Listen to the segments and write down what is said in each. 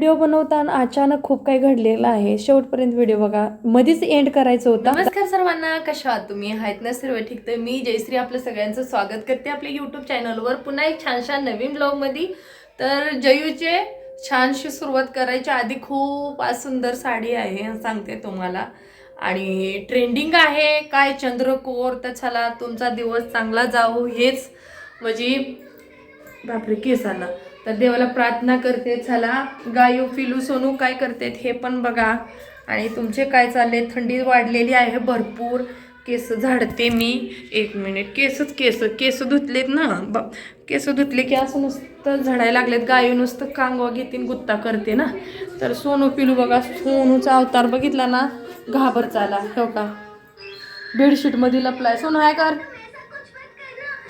Video बनवताना अचानक खूप काही घडलेलं आहे. शेवटपर्यंत व्हिडिओ बघा. मध्येच एंड करायचं होतं. नमस्कार सर्वांना. कशा आहात तुम्ही? आहेत ना सर्व ठीक? तर मी जयश्री आपलं सगळ्यांचं स्वागत करते आपल्या युट्यूब चॅनलवर पुन्हा एक छानशा नवीन ब्लॉगमध्ये तर जयूचे छानशी सुरुवात करायच्या आधी खूप आज सुंदर साडी आहे सांगते तुम्हाला. आणि ट्रेंडिंग आहे. काय चंद्रकोर तर चला तुमचा दिवस चांगला जाऊ हेच. म्हणजे बापरे केसांना. तर देवाला प्रार्थना करते चला गायू फिलू सोनू काय करतेत हे पण बघा. आणि तुमचे काय चालले? थंडी वाढलेली आहे भरपूर. केस झाडते मी. एक मिनिट. केसच केस केस धुतलेत ना? ब केस धुतले की असं नुसतं झाडायला लागलेत. गायू नुसतं कांगवा घेतीन गुत्ता करते ना? तर सोनू पिलू बघा सोनूचा अवतार बघितला ना? घाबर चाला हो का? बेडशीटमध्ये लपलाय. सोनू आहे कर.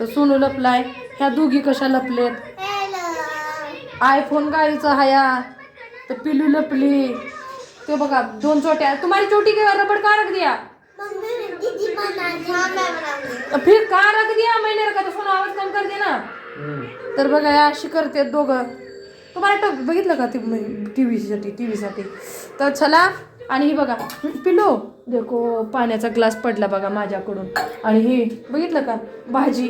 तर सोनू लपलाय. ह्या दोघी कशा लपलेत? आयफोन गाडीचा हया तर पिलू लपली. ते बघा दोन चोट्या. तुम्हारी चोटी के रबड़ का रख दिया? फिर का रख दिया? मैंने रखा तो सोना आवाज कम कर दे ना तर बघा या अशी करते दोघं. तुम्हाला टक बघितलं का ते टी व्हीसाठी टी व्हीसाठी तर चला आणि ही बघा पिलो देखो पाण्याचा ग्लास पडला बघा माझ्याकडून. आणि ही बघितलं का? भाजी.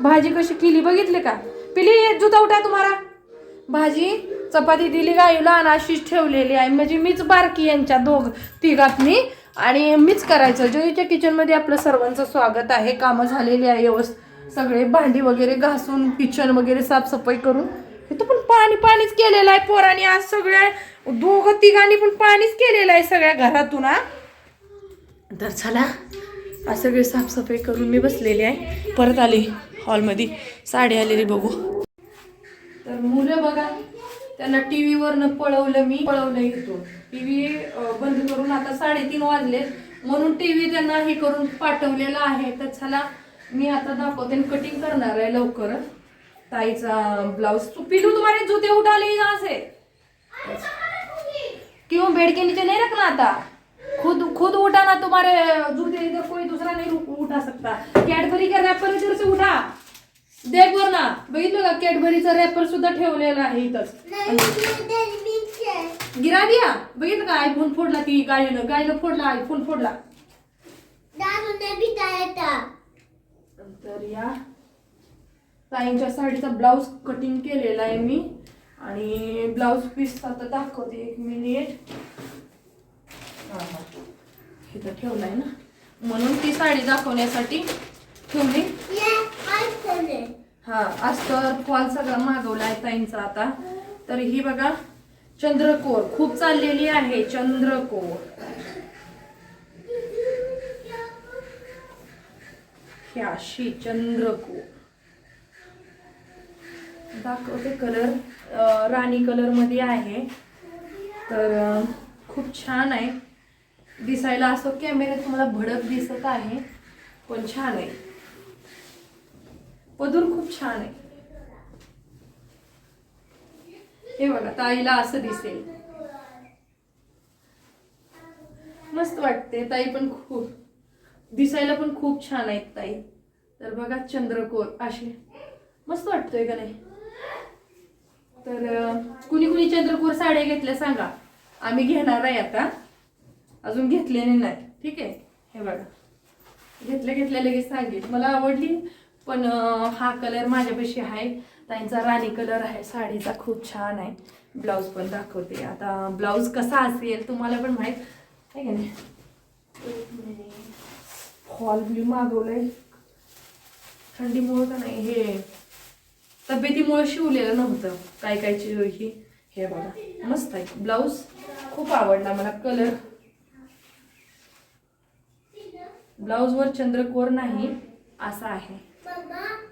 भाजी कशी केली बघितले का? पिली जुता उठा तुम्हाला. भाजी चपाती दिली गाईला आणि अशीच ठेवलेली आहे. म्हणजे मीच बारकी यांच्या दोघ तिघातनी आणि मीच करायचं. जोईच्या किचनमध्ये आपलं सर्वांचं स्वागत आहे. कामं झालेली आहे व्यवस्थित. सगळे भांडी वगैरे घासून किचन वगैरे साफसफाई करून. इथं पण पाणी पाणीच केलेलं आहे पोरांनी आज सगळ्या. दोघं तिघांनी पण पाणीच केलेलं आहे सगळ्या घरातून हा. तर चला आज सगळी साफसफाई करून मी बसलेली आहे. परत आली हॉलमध्ये. साडी आलेली बघू. तर मुलं बघा. त्यांना टी व्हीवरनं पळवलं मी पळवलं इथून. टी व्ही बंद करून आता साडेतीन वाजले. म्हणून टी व्ही त्यांना हे करून पाठवलेला आहे. तर चला मी आता दाखवते कटिंग करणार आहे लवकर. ताईचा ब्लाउज पिलू तुम्हारे जुते उठाले असे. यहाँ से क्यों बेड के नीचे नहीं रखना आता. खुद खुद उठा ना तुम्हारे जूते इधर कोई दूसरा नहीं उठा सकता. कैडबरी का रॅपर इधर से उठा देख वर ना बघितलं का? कॅडबरीचा रॅपर सुद्धा ठेवलेला आहे इथंच गिरा दिया बघितलं का? आयफोन फोडला ती गायनं गायनं फोडला आयफोन फोडला. तर या. ताईंच्या साडीचा ब्लाऊज कटिंग केलेला आहे मी. आणि ब्लाऊज पीस आता दाखवते एक मिनिट हा. इथं ठेवलाय ना. म्हणून ती साडी दाखवण्यासाठी ठेवली. हा अस्तर फॉल सगळा मागवलाय ताईंचा आता. तर ही बघा चंद्रकोर. खूप चाललेली आहे चंद्रकोर. ह्याशी चंद्रकोर. दाखवते कलर राणी कलरमध्ये आहे. तर खूप छान आहे. दिसायला असं कॅमेऱ्यात तुम्हाला भडक दिसत आहे पण छान आहे. पदूर खूप छान आहे. हे बघा ताईला असं दिसेल. मस्त वाटते ताई पण खूप. दिसायला पण खूप छान आहेत ताई. तर बघा चंद्रकोर असे मस्त वाटतोय का नाही? तर कुणी कुणी चंद्रकोर साड्या घेतल्या सांगा. आम्ही घेणार आहे आता. अजून घेतलेली नाही ठीक आहे? हे बघा. घेतल्या घेतल्या लगेच सांगेल मला आवडली पण हा कलर माझ्यापाशी आहे. त्यांचा राणी कलर आहे. साडीचा खूप छान आहे. ब्लाऊज पण दाखवते. आता ब्लाऊज कसा असेल तुम्हाला पण माहीत आहे का नाही? Fall blue मागवलंय. थंडीमुळं का नाही हे तब्येतीमुळे शिवलेलं नव्हतं. काय कायची ही हे बघा. मस्त आहे. ब्लाऊज खूप आवडला मला. कलर ब्लाऊजवर चंद्रकोर नाही. असा आहे.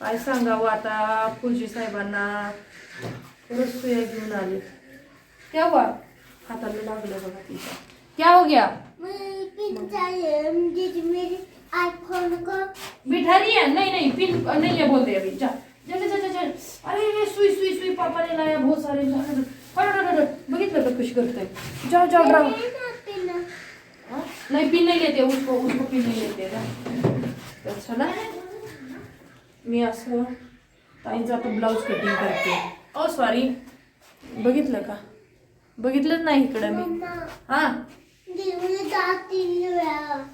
काय सांगावं आता फुलजी साहेबांना? परत सुया घेऊन आले. क्या हुआ हाताला लागलं बघा तिच्या. क्या हो गया मेरी पिन चाहिए दीदी मेरे आईफोन को बिठा रही है नहीं नहीं पिन नहीं है बोल दे अभी जा जा जा जा. अरे ये सुई सुई सुई पापा ने लाया बहुत सारे. बघितलं का कशी करते जाओ जाओ ड्रामा ना? नहीं पिन. नहीं लेते उसको उसको पिन नहीं लेते ना तर चला. मी असं ताईंचं आता ब्लाऊज कटिंग करते. ओ सॉरी बघितलं का? बघितलंच नाही इकडं मी. हा?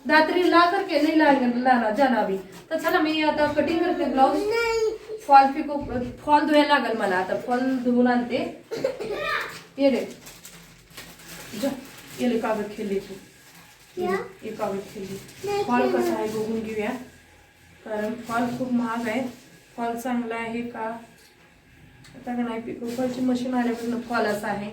दात्री ला करके नहीं ला लाना जाना अभी. तर चला मी आता कटिंग करते ब्लाऊज नहीं. फॉल पिको फॉल धुवायला लागेल मला. आता फॉल धुवून आणते. ये रे. जा. ये ले कागद खेळली तू. ये. कागद खेळली. फॉल. कसा आहे बघून घेऊया. कारण फॉल खूप महाग आहे फॉल चांगला आहे का? आता का नाही पिको? फॉलची मशीन आल्यापासून फॉल असा आहे.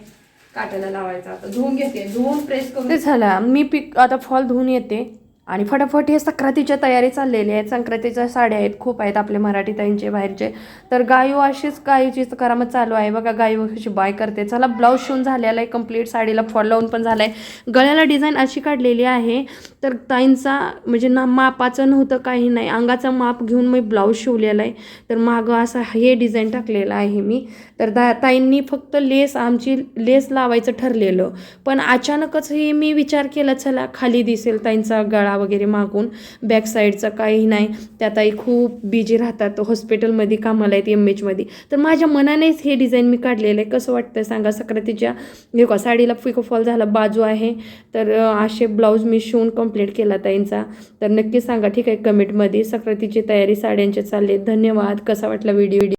काट्याला लावायचा. आता धुवून घेते. धुवून प्रेस करून ते झालं. मी पिक आता फॉल धुवून येते. आणि फटाफट हे संक्रांतीच्या तयारी चाललेली आहेत. संक्रांतीच्या साड्या आहेत. खूप आहेत आपले मराठी ताईंचे बाहेरचे. तर गायू अशीच गायूची करामत चालू आहे. बघा गायू कशी बाय करते. चला ब्लाऊज शिवून झालेला आहे. कंप्लीट साडीला फॉल लावून पण झाला आहे गळ्याला डिझाईन अशी काढलेली आहे. तर ताईंचा म्हणजे ना मापाचं नव्हतं काही नाही. अंगाचं माप घेऊन मी ब्लाऊज शिवलेला आहे. तर मागं असं हे डिझाईन टाकलेलं आहे मी. तर दा ताईंनी फक्त लेस आमची लेस लावायचं ठरलेलं. पण अचानकच हे मी विचार केला चला खाली दिसेल ताईंचा गळा वगैरे मागून. बॅक साईडचं काही नाही. त्या ताई खूप बिजी राहतात. हॉस्पिटलमध्ये कामाला आहेत एम एचमध्ये तर माझ्या मनानेच हे डिझाईन मी काढलेलं आहे. कसं वाटतं सांगा? सक्रातीच्या का साडीला फिको फॉल झाला बाजू आहे. तर असे ब्लाऊज मी शिवून कंप्लीट केला ताईंचा. तर नक्की सांगा ठीक आहे कमेंटमध्ये सक्रातीची तयारी साड्यांची चालली. धन्यवाद. कसा वाटला व्हिडिओ